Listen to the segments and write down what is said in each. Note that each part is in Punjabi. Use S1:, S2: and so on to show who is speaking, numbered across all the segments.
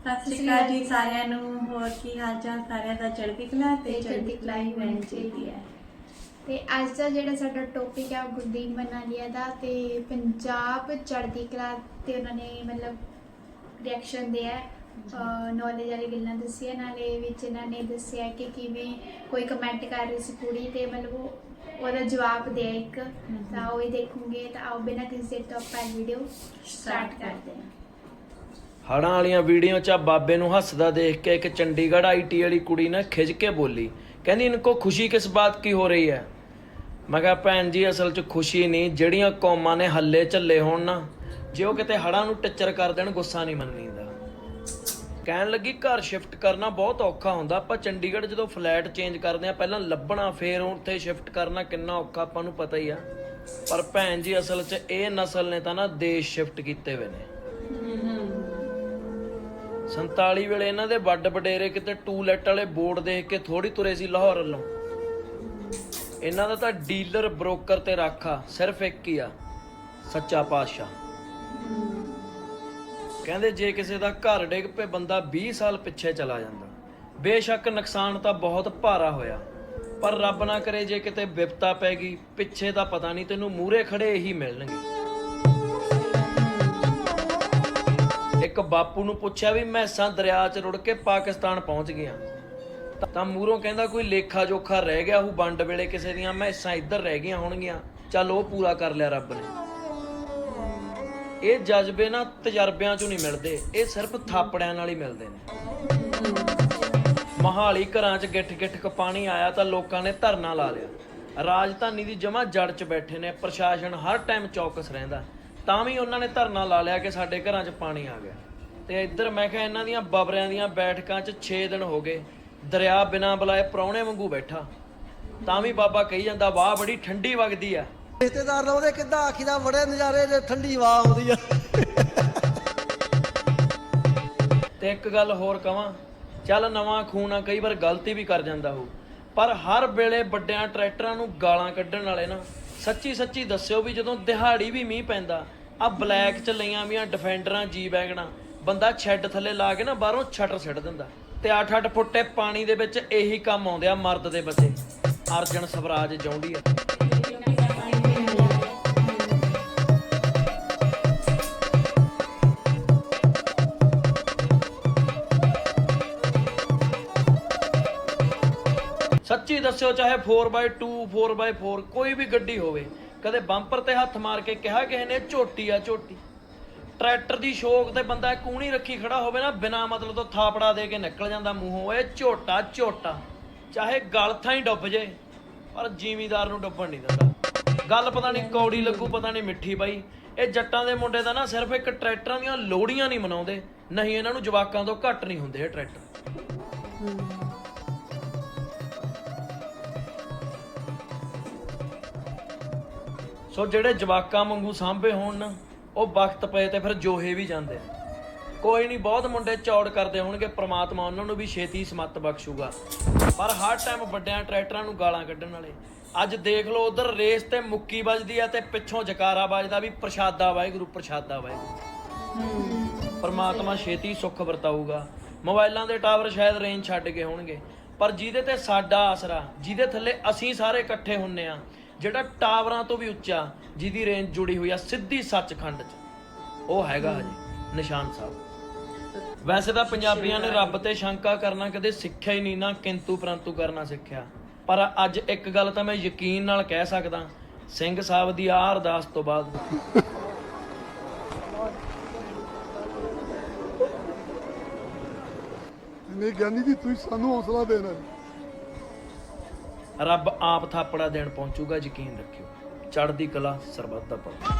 S1: ਸਤਿ ਸ਼੍ਰੀ ਅਕਾਲ ਜੀ ਸਾਰਿਆਂ ਨੂੰ ਹੋਰ ਕੀ ਹਾਲ ਚਾਲ ਸਾਰਿਆਂ ਦਾ? ਚੜ੍ਹਦੀ ਕਲਾ ਤੇ ਚੜ੍ਹਦੀ ਕਲਾ ਹੀ ਚਾਹੀਦੀ ਹੈ।
S2: ਤੇ ਅੱਜ ਦਾ ਜਿਹੜਾ ਸਾਡਾ ਟੌਪਿਕ ਹੈ ਗੁਰਦੀਪ ਮਨਾਲੀਆ ਦਾ ਤੇ ਪੰਜਾਬ ਚੜ੍ਹਦੀ ਕਲਾ ਤੇ ਉਹਨਾਂ ਨੇ ਮਤਲਬ ਰਿਐਕਸ਼ਨ ਦਿਆ ਨੌਲੇਜ ਵਾਲੀ ਗੱਲਾਂ ਦੱਸੀਆਂ ਨਾਲੇ ਵਿੱਚ ਇਹਨਾਂ ਨੇ ਦੱਸਿਆ ਕਿ ਕਿਵੇਂ ਕੋਈ ਕਮੈਂਟ ਕਰ ਰਹੀ ਸੀ ਕੁੜੀ ਤੇ ਮਤਲਬ ਉਹ ਉਹਦਾ ਜਵਾਬ ਦਿਆ ਇੱਕ। ਤਾਂ ਉਹ ਹੀ ਦੇਖੂਗੇ ਤਾਂ ਆਓ ਬਿਨਾਂ ਕਿਸੇ ਦੇ ਤੋਂ ਆਪਾਂ ਵੀਡੀਓ ਸਟਾਰਟ ਕਰਦੇ ਹਾਂ।
S3: ਹੜਾਂ ਵਾਲੀਆਂ ਵੀਡੀਓ 'ਚ ਆ ਬਾਬੇ ਨੂੰ ਹੱਸਦਾ ਦੇਖ ਕੇ ਇੱਕ ਚੰਡੀਗੜ੍ਹ ਆਈਟੀ ਵਾਲੀ ਕੁੜੀ ਨੇ ਖਿੱਚ ਕੇ ਬੋਲੀ। ਕਹਿੰਦੀ ਇਨਕੋ ਖੁਸ਼ੀ ਕਿਸ ਬਾਤ ਕੀ ਹੋ ਰਹੀ ਹੈ? ਮੈਂ ਕਿਹਾ, ਭੈਣ ਜੀ, ਅਸਲ 'ਚ ਖੁਸ਼ੀ ਨਹੀਂ, ਜਿਹੜੀਆਂ ਕੌਮਾਂ ਨੇ ਹੱਲੇ ਝੱਲੇ ਹੋਣ ਨਾ, ਜੇ ਉਹ ਕਿਤੇ ਹੜਾਂ ਨੂੰ ਟੱਚਰ ਕਰ ਦੇਣ, ਗੁੱਸਾ ਨਹੀਂ ਮੰਨੀਦਾ। ਕਹਿਣ ਲੱਗੀ, ਘਰ ਸ਼ਿਫਟ ਕਰਨਾ ਬਹੁਤ ਔਖਾ ਹੁੰਦਾ, ਆਪਾਂ ਚੰਡੀਗੜ੍ਹ ਜਦੋਂ ਫਲੈਟ ਚੇਂਜ ਕਰਦੇ ਆ ਪਹਿਲਾਂ ਲੱਭਣਾ, ਫੇਰ ਉੱਥੇ ਸ਼ਿਫਟ ਕਰਨਾ ਕਿੰਨਾ ਔਖਾ, ਆਪਾਂ ਨੂੰ ਪਤਾ ਹੀ ਆ। ਪਰ ਭੈਣ ਜੀ, ਅਸਲ 'ਚ ਇਹ ਨਸਲ ਨੇ ਤਾਂ ਨਾ ਦੇਸ਼ ਸ਼ਿਫਟ ਕੀਤੇ ਹੋਏ ਨੇ। 47 ਵੇਲੇ ਇਹਨਾਂ ਦੇ ਵੱਡ ਵਡੇਰੇ ਕਿਤੇ ਟੂਲੈਟ ਵਾਲੇ ਬੋਰਡ ਦੇਖ ਕੇ ਥੋੜੀ ਤੁਰੇ ਸੀ ਲਾਹੌਰ ਵੱਲੋਂ। ਇਹਨਾਂ ਦਾ ਤਾਂ ਡੀਲਰ, ਬ੍ਰੋਕਰ ਤੇ ਰਾਖਾ ਸਿਰਫ ਇੱਕ ਹੀ ਆ, ਸੱਚਾ ਪਾਤਸ਼ਾਹ। ਕਹਿੰਦੇ ਜੇ ਕਿਸੇ ਦਾ ਘਰ ਡਿੱਗ ਪਏ, ਬੰਦਾ 20 ਸਾਲ ਪਿੱਛੇ ਚਲਾ ਜਾਂਦਾ। ਬੇਸ਼ੱਕ ਨੁਕਸਾਨ ਤਾਂ ਬਹੁਤ ਭਾਰਾ ਹੋਇਆ। ਪਰ ਰੱਬ ਨਾ ਕਰੇ ਜੇ ਕਿਤੇ ਵਿਪਤਾ ਪੈ ਗਈ, ਪਿੱਛੇ ਦਾ ਪਤਾ ਨਹੀਂ ਤੈਨੂੰ ਮੂਹਰੇ ਖੜੇ ਹੀ ਮਿਲਣਗੇ। ਇੱਕ ਬਾਪੂ ਨੂੰ ਪੁੱਛਿਆ ਵੀ ਮੈਸਾਂ ਦਰਿਆ 'ਚ ਰੁੜ ਕੇ ਪਾਕਿਸਤਾਨ ਪਹੁੰਚ ਗਿਆ। ਤਾਂ- ਤਾਂ ਮੂਹਰੋਂ ਕਹਿੰਦਾ ਕੋਈ ਲੇਖਾ ਜੋਖਾ ਰਹਿ ਗਿਆ ਉਹ ਵੰਡ ਵੇਲੇ ਕਿਸੇ ਦੀਆਂ ਮੈਸਾਂ ਇੱਧਰ ਰਹਿ ਗਈਆਂ ਹੋਣਗੀਆਂ। ਚੱਲ ਉਹ ਪੂਰਾ ਕਰ ਲਿਆ ਰੱਬ ਨੇ। ਇਹ ਜਜ਼ਬੇ ਨਾ ਤਜਰਬਿਆਂ 'ਚੋਂ ਨਹੀਂ ਮਿਲਦੇ, ਇਹ ਸਿਰਫ ਥਾਪੜਿਆਂ ਨਾਲ ਹੀ ਮਿਲਦੇ ਨੇ। ਮਹਾਲੀ ਘਰਾਂ 'ਚ ਗਿੱਠ ਗਿੱਠ ਕ ਪਾਣੀ ਆਇਆ ਤਾਂ ਲੋਕਾਂ ਨੇ ਧਰਨਾ ਲਾ ਲਿਆ। ਰਾਜਧਾਨੀ ਦੀ ਜਮਾ ਜੜ 'ਚ ਬੈਠੇ ਨੇ, ਪ੍ਰਸ਼ਾਸਨ ਹਰ ਟਾਈਮ ਚੌਕਸ ਰਹਿੰਦਾ। ਤਾਂ ਵੀ ਉਹਨਾਂ ਨੇ ਧਰਨਾ ਲਾ ਲਿਆ ਕਿ ਸਾਡੇ ਘਰਾਂ 'ਚ ਪਾਣੀ ਆ ਗਿਆ। ਤੇ ਇੱਧਰ ਮੈਂ ਕਿਹਾ ਇਹਨਾਂ ਦੀਆਂ ਬਬਰਿਆਂ ਦੀਆਂ ਬੈਠਕਾਂ 'ਚ 6 ਦਿਨ ਹੋ ਗਏ। ਦਰਿਆ ਬਿਨਾਂ ਬੁਲਾਏ ਪ੍ਰਾਹੁਣੇ ਵਾਂਗੂ ਬੈਠਾ। ਤਾਂ ਵੀ ਬਾਬਾ ਕਹੀ ਜਾਂਦਾ ਵਾਹ ਬੜੀ ਠੰਡੀ ਵਗਦੀ ਆ।
S4: ਰਿਸ਼ਤੇਦਾਰ ਨੇ ਉਹਦੇ ਕਿੱਦਾਂ ਆਖੀ ਦਾ ਬੜੇ ਨਜ਼ਾਰੇ ਜੇ ਠੰਡੀ ਹਵਾ ਆਉਂਦੀ ਆ।
S3: ਤੇ ਇੱਕ ਗੱਲ ਹੋਰ ਕਵਾਂ ਚੱਲ ਨਵਾਂ ਖੂਨ ਆ ਕਈ ਵਾਰ ਗਲਤੀ ਵੀ ਕਰ ਜਾਂਦਾ ਹੋ ਪਰ ਹਰ ਵੇਲੇ ਵੱਡਿਆਂ ਟਰੈਕਟਰਾਂ ਨੂੰ ਗਾਲਾਂ ਕੱਢਣ ਵਾਲੇ ਨਾ ਸੱਚੀ ਸੱਚੀ ਦੱਸਿਓ ਵੀ ਜਦੋਂ ਦਿਹਾੜੀ ਵੀ ਮੀਂਹ ਪੈਂਦਾ ਆ ਬਲੈਕ ਚ ਲਈਆਂ ਵੀਆਂ ਡਿਫੈਂਡਰਾਂ ਜੀ ਬੈਗਣਾ, ਬੰਦਾ ਛੱਡ ਥੱਲੇ ਲਾ ਕੇ ਨਾ ਬਾਹਰੋਂ ਛੱਟਰ ਛੱਡ ਦਿੰਦਾ। ਤੇ 8-8 ਫੁੱਟੇ ਪਾਣੀ ਦੇ ਵਿੱਚ ਇਹੀ ਕੰਮ ਆਉਂਦੇ ਆ ਮਰਦ ਦੇ ਬੱਚੇ। ਅਰਜਨ ਸਵਰਾਜ ਜਾਉਂਦੀ ਆ ਸੱਚੀ ਦੱਸਿਓ, ਚਾਹੇ 4x2 4x4 ਕੋਈ ਵੀ ਗੱਡੀ ਹੋਵੇ, ਕਦੇ ਬੰਪਰ ਤੇ ਹੱਥ ਮਾਰ ਕੇ ਕਿਹਾ ਕਿਸੇ ਨੇ, ਝੋਟੀ ਆ, ਝੋਟੀ। ਟਰੈਕਟਰ ਦੀ ਸ਼ੋਕ ਤੇ ਬੰਦਾ ਕੂਣੀ ਰੱਖੀ ਖੜਾ ਹੋਵੇ ਨਾ, ਬਿਨਾ ਮਤਲਬ ਤੋਂ ਥਾਪੜਾ ਦੇ ਕੇ ਨਿਕਲ ਜਾਂਦਾ ਮੂੰਹੋਂ ਇਹ ਝੋਟਾ ਝੋਟਾ। ਚਾਹੇ ਗਲ ਥਾਂ ਹੀ ਡੁੱਬ ਜੇ, ਪਰ ਜ਼ਿਮੀਦਾਰ ਨੂੰ ਡੁੱਬਣ ਨਹੀਂ ਦਿੰਦਾ। ਗੱਲ ਪਤਾ ਨਹੀਂ ਕੌੜੀ ਲੱਗੂ, ਪਤਾ ਨਹੀਂ ਮਿੱਠੀ ਬਾਈ। ਇਹ ਜੱਟਾਂ ਦੇ ਮੁੰਡੇ ਦਾ ਨਾ ਸਿਰਫ ਇੱਕ ਟਰੈਕਟਰਾਂ ਦੀਆਂ ਲੋੜੀਆਂ ਨਹੀਂ ਮਨਾਉਂਦੇ। ਨਹੀਂ, ਇਹਨਾਂ ਨੂੰ ਜਵਾਕਾਂ ਤੋਂ ਘੱਟ ਨਹੀਂ ਹੁੰਦੇ ਇਹ ਟਰੈਕਟਰ। ਸੋ ਜਿਹੜੇ ਜਵਾਕਾਂ ਵਾਂਗੂ ਸਾਂਭੇ ਹੋਣ ਨਾ, ਉਹ ਵਕਤ ਪਏ ਤੇ ਫਿਰ ਜੋਹੇ ਵੀ ਜਾਂਦੇ ਆ। ਕੋਈ ਨਹੀਂ, ਬਹੁਤ ਮੁੰਡੇ ਚੌੜ ਕਰਦੇ ਹੋਣਗੇ, ਪ੍ਰਮਾਤਮਾ ਉਹਨਾਂ ਨੂੰ ਵੀ ਛੇਤੀ ਸਮੱਤ ਬਖਸ਼ੂਗਾ। ਪਰ ਹਰ ਟਾਈਮ ਵੱਡਿਆਂ ਟਰੈਕਟਰਾਂ ਨੂੰ ਗਾਲਾਂ ਕੱਢਣ ਵਾਲੇ। ਅੱਜ ਦੇਖ ਲਓ, ਉਧਰ ਰੇਸ ਤੇ ਮੁੱਕੀ ਵੱਜਦੀ ਆ ਤੇ ਪਿੱਛੋਂ ਜਕਾਰਾ ਵੱਜਦਾ ਵੀ ਪ੍ਰਸ਼ਾਦਾ ਵਾਹਿਗੁਰੂ ਪ੍ਰਸ਼ਾਦਾ ਵਾਹਿਗੁਰੂ। ਪਰਮਾਤਮਾ ਛੇਤੀ ਸੁੱਖ ਵਰਤਾਊਗਾ। ਮੋਬਾਈਲਾਂ ਦੇ ਟਾਵਰ ਸ਼ਾਇਦ ਰੇਂਜ ਛੱਡ ਗਏ ਹੋਣਗੇ, ਪਰ ਜਿਹਦੇ ਤੇ ਸਾਡਾ ਆਸਰਾ, ਜਿਹਦੇ ਥੱਲੇ ਅਸੀਂ ਸਾਰੇ ਇਕੱਠੇ ਹੁੰਨੇ ਆ ਜਿਹੜਾ ਟਾਵਰਾਂ ਤੋਂ ਵੀ ਉੱਚਾ, ਜਿਹਦੀ ਰੇਂਜ ਜੁੜੀ ਹੋਈ ਆ ਸਿੱਧੀ ਸੱਚਖੰਡ 'ਚ, ਉਹ ਹੈਗਾ ਹਜੇ ਨਿਸ਼ਾਨ ਸਾਹਿਬ। ਵੈਸੇ ਤਾਂ ਪੰਜਾਬੀਆਂ ਨੇ ਰੱਬ ਤੇ ਸ਼ੰਕਾ ਕਰਨਾ ਕਦੇ ਸਿੱਖਿਆ ਹੀ ਨਹੀਂ, ਨਾ ਕਿੰਤੂ ਪਰੰਤੂ ਕਰਨਾ ਸਿੱਖਿਆ। ਪਰ ਅੱਜ ਇੱਕ ਗੱਲ ਤਾਂ ਮੈਂ ਯਕੀਨ ਨਾਲ ਕਹਿ ਸਕਦਾ, ਸਿੰਘ ਸਾਹਿਬ ਦੀ ਆਹ ਅਰਦਾਸ ਤੋਂ ਬਾਅਦ।
S5: ਨਹੀਂ ਕਹਿੰਦੀ ਜੀ, ਤੁਸੀਂ ਸਾਨੂੰ ਹੌਸਲਾ ਦੇਣਾ।
S3: ਰੱਬ ਆਪ ਥਾਪੜਾ ਦੇਣ ਪਹੁੰਚੂਗਾ, ਯਕੀਨ ਰੱਖਿਓ। ਚੜ੍ਹਦੀ ਕਲਾ ਸਰਬੱਤ ਦਾ ਭਲਾ।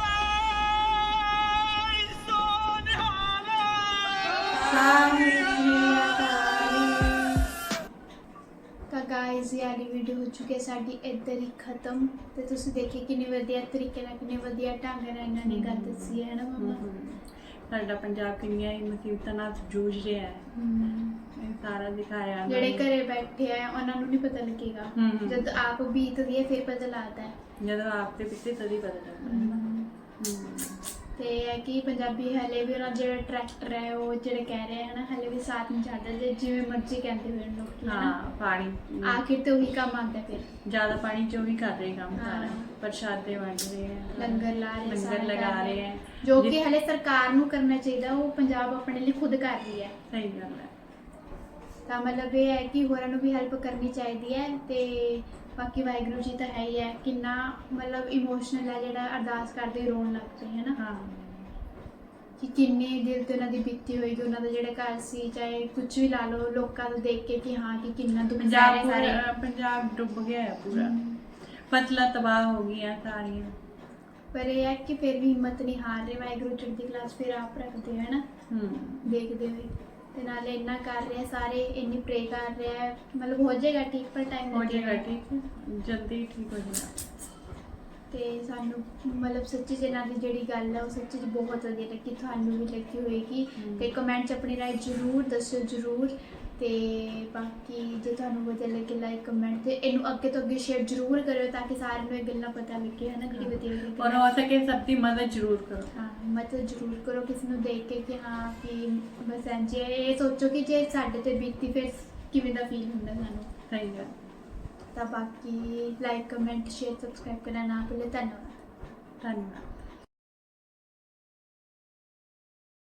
S2: ਤਾਂ ਗਾਇਜ਼ ਇਹ ਵਾਲੀ ਵੀਡੀਓ ਹੋ ਚੁੱਕੀ ਹੈ, ਸਾਡੀ ਇੱਧਰ ਹੀ ਖਤਮ। ਤੇ ਤੁਸੀਂ ਦੇਖੀ ਕਿੰਨੀ ਵਧੀਆ ਤਰੀਕੇ ਨਾਲ, ਕਿੰਨੇ ਵਧੀਆ ਢੰਗ ਨਾਲ ਇਹਨਾਂ ਨੇ ਗੱਲ ਦੱਸੀ ਹੈ ਨਾ ਮਮਾ?
S1: ਸਾਡਾ ਪੰਜਾਬ ਕਿੰਨੀਆਂ ਹੀ ਮੁਸੀਬਤਾਂ ਨਾਲ ਜੂਝ ਰਿਹਾ ਹੈ ਇਹ ਸਾਰਾ ਦਿਖਾਇਆ ਉਹਨਾਂ
S2: ਜਿਹੜੇ
S1: ਨੇ।
S2: ਘਰੇ ਬੈਠੇ ਆ ਉਹਨਾਂ ਨੂੰ ਨਹੀਂ ਪਤਾ ਲੱਗੇਗਾ
S1: ਹਮ, ਹਮ।
S2: ਜਦ ਆਪ ਬੀਤਦੀ ਹੈ ਫਿਰ ਪਤਾ ਲੱਗਦਾ ਹੈ
S1: ਜਦੋਂ ਆਪ ਤੇ ਪਿੱਛੇ ਤਦੀ ਪਤਾ ਚੱਲਦਾ ਹੈ ਹਮ।
S2: ਤੇ ਇਹ ਹੈ ਕਿ ਪੰਜਾਬੀ ਹਲੇ ਵੀ ਉਹਨਾਂ ਜਿਹੜਾ ਟਰੈਕਟਰ ਹੈ ਉਹ ਜਿਹੜੇ ਕਹਿ ਰਹੇ ਹਨ ਹਲੇ ਵੀ ਸਾਥ ਨਹੀਂ ਛੱਡਦੇ ਤੇ ਜਿਵੇਂ ਮਰਜ਼ੀ ਕਹਿੰਦੇ ਹੋਣ ਲੋਕ
S1: ਹਾਂ ਪਾਣੀ।
S2: ਆਖਿਰ ਤੇ ਉਹੀ ਕੰਮ ਆਉਂਦਾ ਫਿਰ।
S1: ਜ਼ਿਆਦਾ ਪਾਣੀ ਚ ਵੀ ਕਰ ਰਹੇ ਕੰਮ ਸਾਰਾ। ਪ੍ਰਸ਼ਾਦੇ ਵੰਡ ਰਹੇ ਹੈ
S2: ਲੰਗਰ ਲਾ ਰਹੇ
S1: ਲੰਗਰ ਲਗਾ ਰਹੇ ਹੈ
S2: ਜੋ ਕਿ ਹਲੇ ਸਰਕਾਰ ਨੂੰ ਕਰਨਾ ਚਾਹੀਦਾ ਉਹ ਪੰਜਾਬ ਆਪਣੇ ਲਈ ਖੁਦ ਕਰ ਰਹੀ ਹੈ।
S1: ਸਹੀ ਗੱਲ ਹੈ।
S2: ਤਾਂ ਮਤਲਬ ਇਹ ਹੈ ਕਿ ਹੋਰਾਂ ਨੂੰ ਵੀ ਹੈਲਪ ਕਰਨੀ ਚਾਹੀਦੀ ਹੈ ਤੇ ਬਾਕੀ ਵਾਹਿਗੁਰੂ ਜੀ ਤਾਂ ਹੈ ਹੀ ਹੈ ਕਿੰਨਾ ਮਤਲਬ ਇਮੋਸ਼ਨਲ ਹੈ ਜਿਹੜਾ ਅਰਦਾਸ ਕਰਦੇ ਰੋਣ ਲੱਗ ਪਏ ਹੈ ਨਾ
S1: ਹਾਂ।
S2: ਕਿ ਕਿੰਨੇ ਦਿਲ ਤੇ ਉਹਨਾਂ ਦੀ ਬੀਤੀ ਹੋਏਗੀ ਉਹਨਾਂ ਦਾ ਜਿਹੜਾ ਘਰ ਸੀ ਚਾਹੇ ਕੁਝ ਵੀ ਲਾ ਲਓ ਲੋਕਾਂ ਨੂੰ ਦੇਖ ਕੇ ਕਿ ਹਾਂ ਕਿ ਕਿੰਨਾ ਦੁੱਖ
S1: ਪੰਜਾਬ
S2: ਸਾਰੇ ਸਾਰੇ
S1: ਪੂਰਾ- ਪੰਜਾਬ ਡੁੱਬ ਗਿਆ ਹੈ ਪੂਰਾ।
S2: ਹਮ।
S1: ਫਸਲਾਂ ਤਬਾਹ ਹੋ ਗਈਆਂ ਸਾਰੀਆਂ।
S2: ਪਰ ਇਹ ਹੈ ਕਿ ਫਿਰ ਵੀ ਹਿੰਮਤ ਨਹੀਂ ਹਾਰ ਰਹੇ ਵਾਹਿਗੁਰੂ ਚੜ੍ਹਦੀ ਕਲਾਸ ਫਿਰ ਆਪ ਰੱਖਦੇ ਹੈ ਨਾ
S1: ਹੂੰ
S2: ਦੇਖਦੇ ਹੋਏ। ਤੇ ਨਾਲੇ ਇੰਨਾ ਕਰ ਰਿਹਾ ਸਾਰੇ ਇੰਨੀ ਪ੍ਰੇ ਕਰ ਰਿਹਾ ਹੈ। ਮਤਲਬ ਹੋ ਜਾਏਗਾ ਠੀਕ ਪਰ ਟਾਈਮ
S1: ਹੋ ਜਾਏਗਾ ਠੀਕ ਜਲਦੀ ਠੀਕ ਹੋ ਜਾਏਗਾ
S2: ਤੇ ਸਾਨੂੰ ਮਤਲਬ ਸੱਚੀ ਚ ਇਹਨਾਂ ਦੀ ਜਿਹੜੀ ਗੱਲ ਹੈ ਉਹ ਸੱਚੀ ਚ ਬਹੁਤ ਵਧੀਆ ਲੱਗੀ ਤੁਹਾਨੂੰ ਵੀ ਲੱਗੀ ਹੋਏਗੀ। ਤੇ ਕਮੈਂਟ ਚ ਆਪਣੀ ਰਾਏ ਜ਼ਰੂਰ ਦੱਸਿਓ ਜ਼ਰੂਰ ਤੇ ਬਾਕੀ ਜੇ ਤੁਹਾਨੂੰ ਵਧੀਆ ਲੱਗੇ ਲਾਈਕ ਕਮੈਂਟ ਤੇ ਇਹਨੂੰ ਅੱਗੇ ਤੋਂ ਅੱਗੇ ਸ਼ੇਅਰ ਜ਼ਰੂਰ ਕਰਿਓ ਤਾਂ ਕਿ ਸਾਰਿਆਂ ਨੂੰ ਇਹ ਗੱਲਾਂ ਪਤਾ ਲੱਗੇ ਹਨਾ ਜਿਹੜੀ ਵਧੀਆ ਵਧੀਆ
S1: ਔਰ ਹੋ ਸਕੇ ਸਭ ਦੀ ਮਦਦ ਜ਼ਰੂਰ ਕਰੋ।
S2: ਹਾਂ ਮਤਲਬ ਜ਼ਰੂਰ ਕਰੋ ਕਿਸੇ ਨੂੰ ਦੇਖ ਕੇ ਕਿ ਹਾਂ ਕਿ ਬਸ ਹੈ। ਇਹ ਸੋਚੋ ਕਿ ਜੇ ਸਾਡੇ ਤੇ ਬੀਤੀ ਫਿਰ ਕਿਵੇਂ ਦਾ ਫੀਲ ਹੁੰਦਾ ਸਾਨੂੰ।
S1: ਸਹੀ ਗੱਲ।
S2: ਤਾਂ ਬਾਕੀ ਲਾਈਕ ਕਮੈਂਟ ਸ਼ੇਅਰ ਸਬਸਕ੍ਰਾਈਬ ਕਰਨਾ ਨਾ ਭੁੱਲੇ। ਧੰਨਵਾਦ।
S1: ਧੰਨਵਾਦ।